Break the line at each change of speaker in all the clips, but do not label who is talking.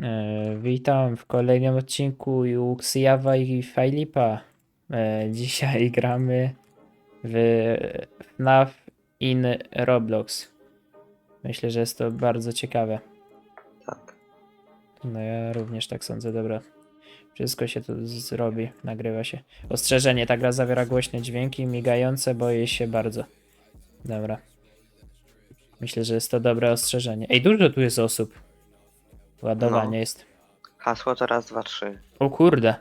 E, witam w kolejnym odcinku Juxiawa i Filipa. E, dzisiaj gramy w FNAF in Roblox. Myślę, że jest to bardzo ciekawe.
Tak.
No ja również tak sądzę, dobra. Wszystko się tu zrobi, nagrywa się. Ostrzeżenie, ta gra zawiera głośne dźwięki, migające, boję się bardzo. Dobra. Myślę, że jest to dobre ostrzeżenie. Ej, dużo tu jest osób. Ładowanie
No.
jest.
Hasło to raz, dwa, trzy.
O kurde.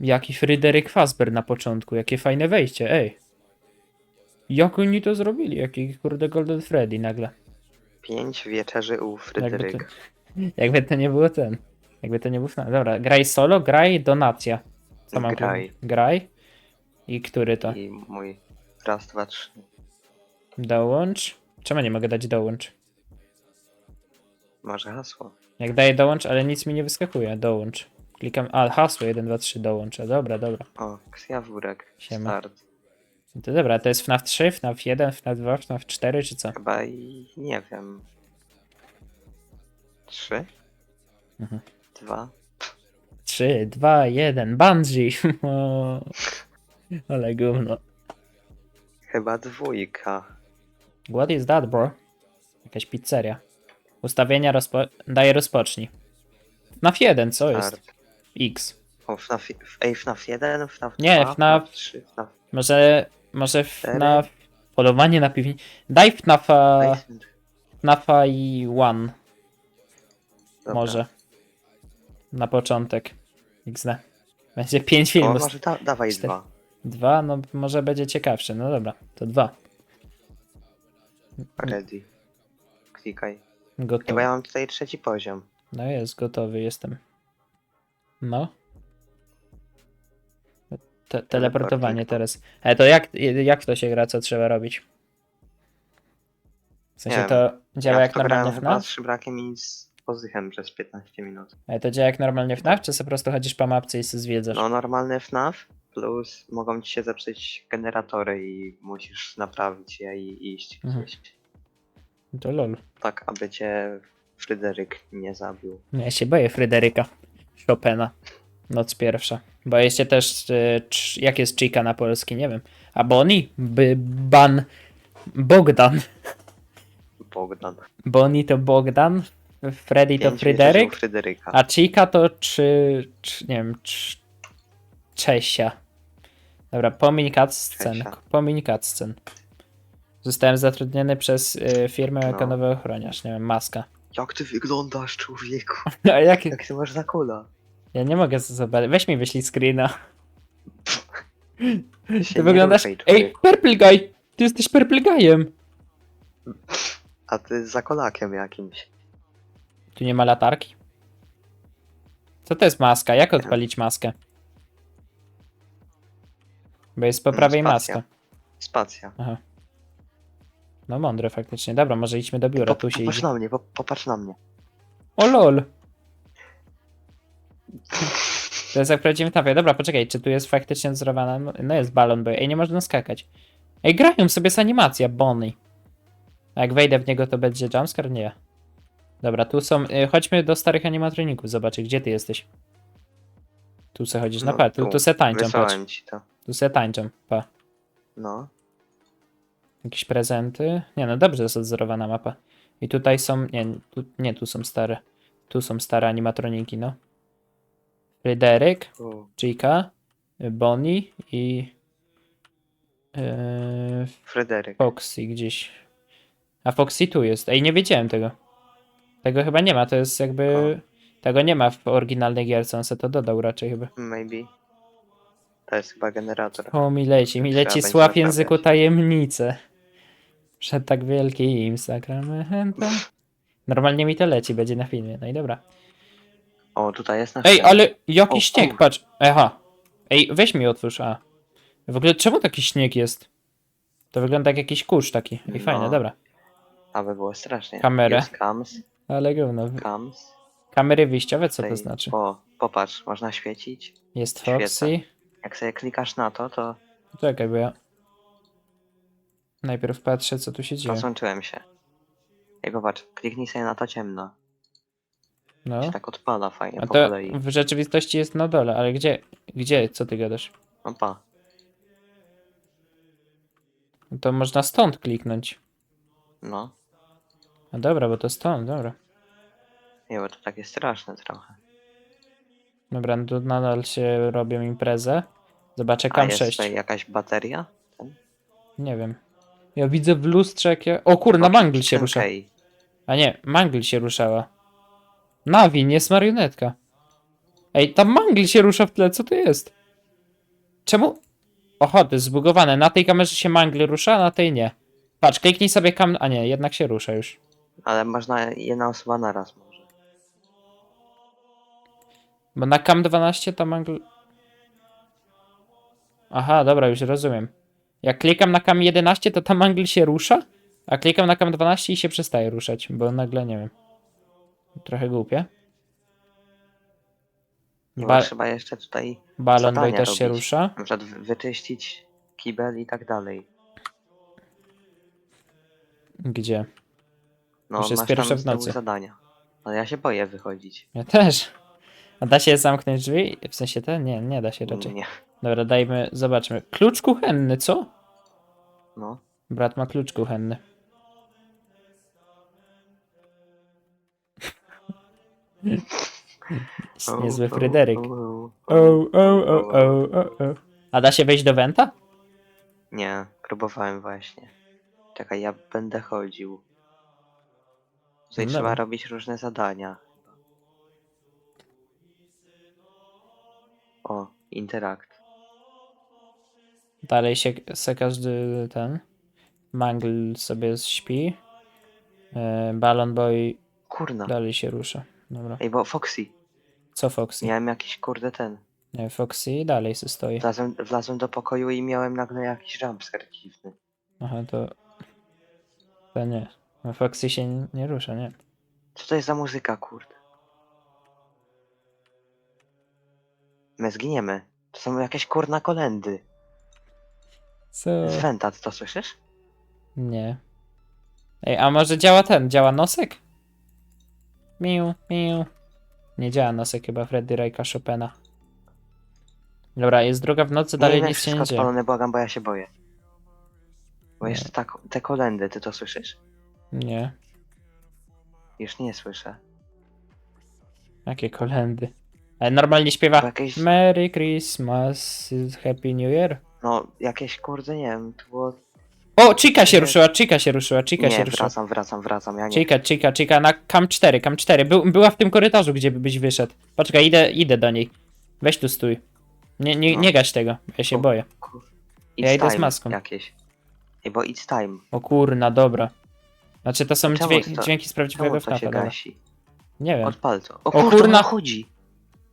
Jaki Fryderyk Fasber na początku, jakie fajne wejście, ej. Jak oni to zrobili? Jaki kurde Golden Freddy nagle.
Pięć wieczerzy u Fryderyka.
Jakby to nie było ten. Jakby to nie był FNAF. Dobra, graj solo, graj donacja. Co mam
Graj.
tu? Graj. I który to?
I mój raz, dwa, trzy.
Dołącz. Czemu nie mogę dać dołącz?
Może hasło. Jak
daję dołącz, ale nic mi nie wyskakuje. Dołącz. Klikam. A, hasło 1, 2, 3, dołącz. Dobra, dobra.
O, ksjawurek.
Siema.
Start.
To dobra, to jest FNAF 3, FNAF 1, FNAF 2, FNAF 4 czy co?
Chyba i nie wiem. Trzy?
Mhm.
Dwa?
3, 2, 1, Bungie! O, Ale gówno.
Chyba dwójka.
What is that, bro? Jakaś pizzeria. Ustawienia rozpo... daje rozpocznij. FNAF 1, co jest?
Start.
X.
O, FNAF, ej, FNAF 1, FNAF 2,
Nie, FNAF
3, FNAF
Może, może. FNAF... Polowanie na piwni... Daj FNAFa... FNAFa i One.
Dobra.
Może. Na początek. XD. Będzie 5
O,
filmów.
może da, dawaj
Cztery.
dwa.
Dwa, no może będzie ciekawsze. No dobra, to dwa.
Ready. Klikaj. Nie, bo
Gotowy.
ja mam tutaj trzeci poziom.
No jest, gotowy jestem. No. Te teleportowanie teraz. Ale to jak, jak w to się gra, co trzeba robić? W sensie
Nie
to działa
ja
jak
w to grałem
normalnie
chyba
FNAF?
z szybrakiem i z pozychem przez 15 minut.
Ale to działa jak normalnie FNAF, czy po prostu chodzisz po mapce i się zwiedzasz?
No normalny FNAF plus mogą ci się zepsuć generatory i musisz naprawić je i iść
Mhm.
gdzieś.
To lol.
Tak, aby cię Fryderyk nie zabił.
No, Ja się boję Fryderyka Chopina. Noc pierwsza. Boję się też, y, cz- jak jest Chica na polski, nie wiem. A Bonnie? By, ban. Bogdan.
Bogdan.
Bonnie to Bogdan. Freddy to
Pięć
Fryderyk.
Fryderyka.
A Chica to czy, czy nie wiem, czy, Czesia. Dobra, pomiń cutscen.
Czesia.
Pomiń cutscen. Zostałem zatrudniony przez y, firmę
No.
jako nowy ochroniarz, nie wiem, maska.
Jak ty wyglądasz, człowieku?
A jak,
Jak ty masz za kula?
ja nie mogę zobaczyć. Weź mi wyślij screena.
Ty, się
Ty
nie
wyglądasz.
ruszaj,
Ej,
człowieku.
Purple Guy! Ty jesteś Purple Guyem!
A ty za kolakiem jakimś.
Tu nie ma latarki? Co to jest maska? Jak odpalić maskę? Bo jest po prawej
spacja.
maska.
Spacja.
No mądre faktycznie. Dobra, może idźmy do biura,
Po,
tu się
popatrz
idzie.
na mnie, po, popatrz na mnie.
O lol! To jest jak w prawdziwym tafie. Dobra, poczekaj, czy tu jest faktycznie wzorowana? No- No jest balon, bo ej, nie można skakać. Ej, grają sobie z animacja, Bonnie. A jak wejdę w niego, to będzie jumpscare? Nie. Dobra, tu są... y, Chodźmy do starych animatroników, zobaczyć, gdzie ty jesteś. Tu se chodzisz, no,
No,
pa, tu,
tu.
tu se tańczą, patrz.
Wysłałem ci to.
Tu se tańczą, pa.
No.
Jakieś prezenty? Nie, no dobrze jest odzorowana mapa. I tutaj są... Nie, tu, nie, tu są stare. Tu są stare animatroniki, no. Fryderyk, Chica, Bonnie i yy,
Fryderyk.
Foxy gdzieś. A Foxy tu jest. Ej, nie wiedziałem tego. Tego chyba nie ma, to jest jakby... Tego nie ma w oryginalnej gierce, on se to dodał raczej chyba.
Maybe. To jest chyba generator.
O, mi leci, mi
Trzeba
leci
będzie
sław
naprawiać.
języku tajemnice. Przed tak wielkim sakramentem. Normalnie mi to leci, będzie na filmie, no i dobra.
O, tutaj jest nasz.
Ej, ale jaki
O,
śnieg,
kur-
patrz. Aha. Ej, weź mi otwórz, a. W ogóle czemu taki śnieg jest? To wygląda jak jakiś kurz taki. Ej,
No.
fajne, dobra.
Aby było strasznie.
Kamerę.
Use cams.
Ale gówno.
Cams.
Kamery wyjściowe, co to
Tutaj-
znaczy?
O, popatrz, można świecić.
Jest. Foxy.
Jak sobie klikasz na to, to
Czekaj, bo ja... Najpierw patrzę, co tu się dzieje.
rozłączyłem się. Jak popatrz, kliknij sobie na to ciemno.
No.
Się tak odpala fajnie
A
po
to
kolei.
w rzeczywistości jest na dole, ale gdzie, gdzie, co ty gadasz?
No pa.
To można stąd kliknąć.
No.
A dobra, bo to stąd, dobra.
Nie, bo to takie straszne trochę.
Dobra, no to nadal się robią imprezę. Zobaczę
A jest
6.
tutaj jakaś bateria?
Nie wiem. Ja widzę w lustrze jakie... O kurna, Mangl się rusza.
Okej.
A nie, Mangl się ruszała. Nawi, nie jest marionetka. Ej, tam Mangl się rusza w tle, co to jest? Czemu? Oho, to jest zbugowane. Na tej kamerze się Mangl rusza, a na tej nie. Patrz, kliknij sobie kam... A nie, jednak się rusza już.
Ale można jedna osoba naraz może.
Bo na cam 12 to Mangl... Aha, dobra, już rozumiem. Jak klikam na cam 11, to tam Mangl się rusza, a klikam na cam 12 i się przestaje ruszać, bo nagle nie wiem. Trochę głupie.
Nie,
Ba
bo trzeba jeszcze tutaj
Balon Boy
zadania
też się
robić.
rusza.
na przykład wy- wyczyścić kibel i tak dalej.
Gdzie?
No,
Już jest
masz
pierwsze
tam
w
z tyłu
nocy.
zadania. Ale ja się boję wychodzić.
Ja też. A da się zamknąć drzwi? W sensie te? Nie, nie da się raczej.
Nie.
Dobra, dajmy, zobaczmy. Klucz kuchenny, co?
No.
Brat ma klucz kuchenny. Niezły Fryderyk.
O, o,
O, o, o, o, o, o. A da się wejść do Wenta?
Nie, próbowałem właśnie. Czekaj, ja będę chodził. Tutaj
No
trzeba
dobra.
robić różne zadania. O, interakt.
Dalej się, se każdy ten. Mangl sobie śpi. E, Balon Boy
Kurna.
dalej się rusza. Dobra.
Ej, bo Foxy.
Co Foxy?
Miałem jakiś kurde ten.
Nie, Foxy dalej se stoi.
Wlazłem, wlazłem do pokoju i miałem nagle jakiś jumpscare dziwny.
Aha, to... To nie. No Foxy się nie, nie rusza, nie.
Co to jest za muzyka, kurde? My zginiemy. To są jakieś kurna kolendy.
Co?
Z Wenta, ty to słyszysz?
Nie. Ej, a może działa ten? Działa nosek? Miu, miu. Nie działa nosek chyba Freddy Rajka Chopina. Dobra, jest druga w nocy, dalej
nie,
nic się
wszystko
nie dzieje.
spalone, błagam, bo ja się boję. Bo
Nie.
jeszcze tak, te kolendy, ty to słyszysz?
Nie.
Już nie słyszę.
Jakie kolendy. Ale normalnie śpiewa
jakieś,
Merry Christmas, Happy New Year.
no, jakieś kurde, nie wiem, to było...
O, Chica się
Nie.
ruszyła, Chica się ruszyła, Chica się
Nie,
ruszyła.
wracam, wracam, wracam, ja nie.
Chica, Chica, Chica na cam 4, cam 4. Był, była w tym korytarzu, gdzie byś wyszedł. Poczekaj, idę, idę do niej. Weź tu stój. Nie, nie,
No.
nie gaś tego, ja się
O.
boję.
Kur-
Ja idę z
time
maską.
Jakieś. Ej, bo it's time.
O kurna, dobra. Znaczy to są
Czemu
dźwię-
to-
dźwięki z prawdziwego
Czemu to się
dobra.
gasi?
Nie wiem.
Odpal to. O,
O
kurna,
kurna.
chodzi.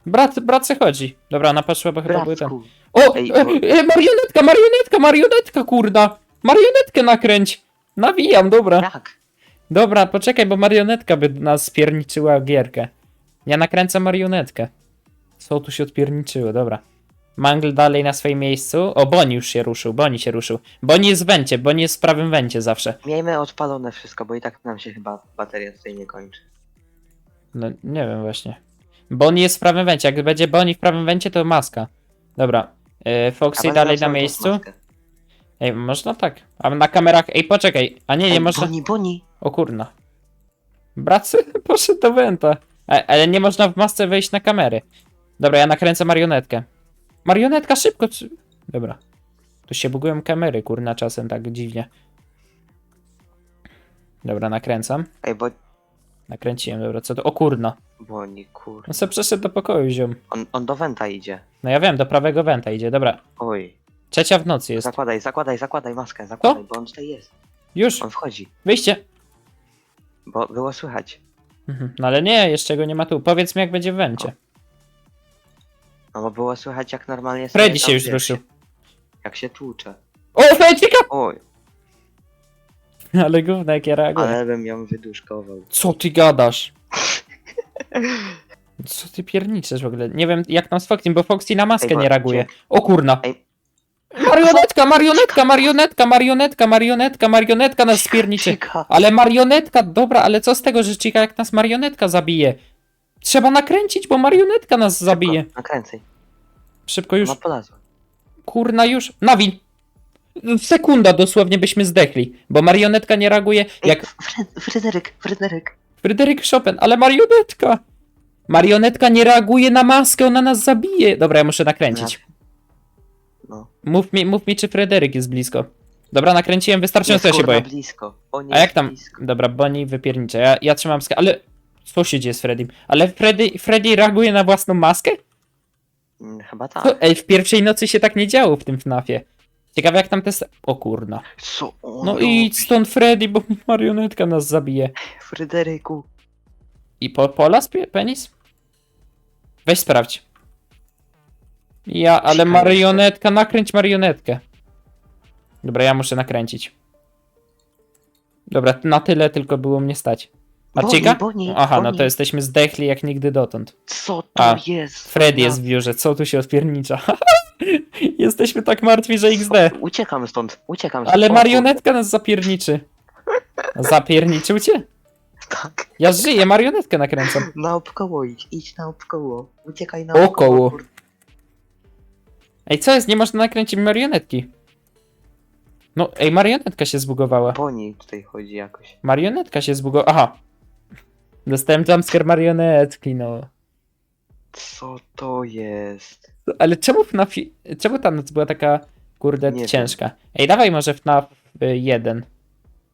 Brat, brat se chodzi. Dobra, ona patrzyła, bo chyba były.
Bratku.
O!
Ej,
e,
bo-
e, marionetka, marionetka, marionetka, kurda! Marionetkę nakręć! Nawijam, dobra.
Jak?
Dobra, poczekaj, bo marionetka by nas spierniczyła gierkę. Ja nakręcam marionetkę. Co tu się odpierniczyło, dobra. Mangl dalej na swoim miejscu. O, Boni już się ruszył, Boni się ruszył. Boni jest w wencie, Boni jest w prawym wencie zawsze.
Miejmy odpalone wszystko, bo i tak nam się chyba bateria tutaj nie kończy.
No, nie wiem właśnie. Boni jest w prawym wencie, jak będzie Boni w prawym wencie, to maska. Dobra. E, Foxy dalej na miejscu.
maskę.
Ej, można tak. A na kamerach. Ej, poczekaj. A nie, nie
Ej,
można.
Boni, Boni.
O kurna. Bracy poszedł do Wenta. A, ale nie można w masce wejść na kamery. Dobra, ja nakręcę marionetkę. Marionetka, szybko! czy- Dobra. Tu się bugują kamery, kurna, czasem tak dziwnie. Dobra, nakręcam.
Ej, bo...
Nakręciłem, dobra, co to? O kurna.
Boni, kur...
On se przeszedł do pokoju, ziom.
On, on do Wenta idzie.
No ja wiem, do prawego Wenta idzie, dobra.
Oj.
Trzecia w nocy jest.
Zakładaj, zakładaj, zakładaj maskę, zakładaj, bo on tutaj jest.
Już,
On wchodzi.
wyjście.
Bo było słychać.
Mhm. No ale nie, jeszcze go nie ma tu. Powiedz mi, jak będzie w Wencie.
No bo było słychać jak normalnie...
Freddy
sobie
się
tam,
już
wiesz,
ruszył.
Jak się tłucze.
O, Freddyka!
Oj,
Ale gówno, jak ja reaguję.
ale bym ją wyduszkował.
Co ty gadasz? Co ty pierniczesz w ogóle? Nie wiem jak tam z Foxy, bo Foxy na maskę
Ej,
nie reaguje. O kurna!
Ej.
Marionetka, marionetka, marionetka, marionetka, marionetka, marionetka nas spierniczy. Ale marionetka, dobra, ale co z tego, że Chica jak nas marionetka zabije? Trzeba nakręcić, bo marionetka nas zabije.
Szybko, Nakręcaj.
Szybko już.
No polazła.
Kurna już. Nawin! Sekunda dosłownie byśmy zdechli, bo marionetka nie reaguje jak
Fre- Fryderyk, Fryderyk.
Fryderyk Chopin, ale marionetka! Marionetka nie reaguje na maskę, ona nas zabije. Dobra, ja muszę nakręcić.
No.
Mów mi, mów mi, czy Fryderyk jest blisko. Dobra, nakręciłem wystarczająco, ja się
kurwa
boję.
blisko. O nie,
A jak tam?
Blisko.
Dobra, Bonnie wypiernicza. Ja, ja trzymam maskę, ale co się dzieje z Freddym? Ale Freddy, Freddy reaguje na własną maskę?
Mm, Chyba
Co?
tak.
Ej, w pierwszej nocy się tak nie działo w tym FNAFie. Ciekawe jak tam te... s- O kurna.
Co on
No
robi?
idź stąd Freddy, bo marionetka nas zabije.
Fryderyku.
I po, pola spie- penis? Weź sprawdź. Ja, ale
Ciekawe
marionetka, nakręć marionetkę. Dobra, ja muszę nakręcić. Dobra, na tyle tylko było mnie stać. Marcika?
Bonnie, Bonnie,
Aha, no
Bonnie.
to jesteśmy zdechli jak nigdy dotąd.
Co to
A,
jest?
Freddy
No.
jest w biurze, co tu się odpiernicza? jesteśmy tak martwi, że XD.
Uciekam stąd, uciekam stąd.
Ale
O,
marionetka nas zapierniczy. Zapierniczył cię?
Tak.
Ja żyję, marionetkę nakręcam.
Naokoło idź, idź naokoło. Uciekaj
Około.
naokoło. kur-
Ej, co jest? Nie można nakręcić marionetki. No, ej, marionetka się zbugowała.
Bonnie tutaj chodzi jakoś.
Marionetka się zbugowała. Aha. Dostałem jumpscare marionetki, no.
Co to jest?
Ale czemu FNAF... Czemu ta noc była taka, kurde,
Nie wiem.
ciężka? Ej, dawaj może FNAF 1.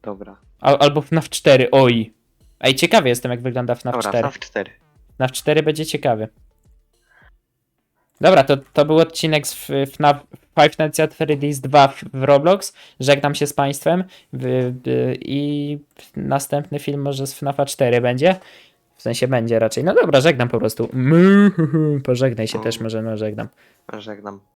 Dobra.
Al, albo FNAF 4, oj. Ej, ciekawy jestem, jak wygląda FNAF
Dobra,
4.
FNAF 4.
FNAF 4 będzie ciekawy. Dobra, to, to był odcinek z F- FNAF Five Nights at Freddy's 2 w w Roblox. Żegnam się z Państwem w, w, i następny film może z FNAFa 4 będzie. W sensie będzie raczej. No dobra, żegnam po prostu. Pożegnaj się też może, no żegnam.
Żegnam.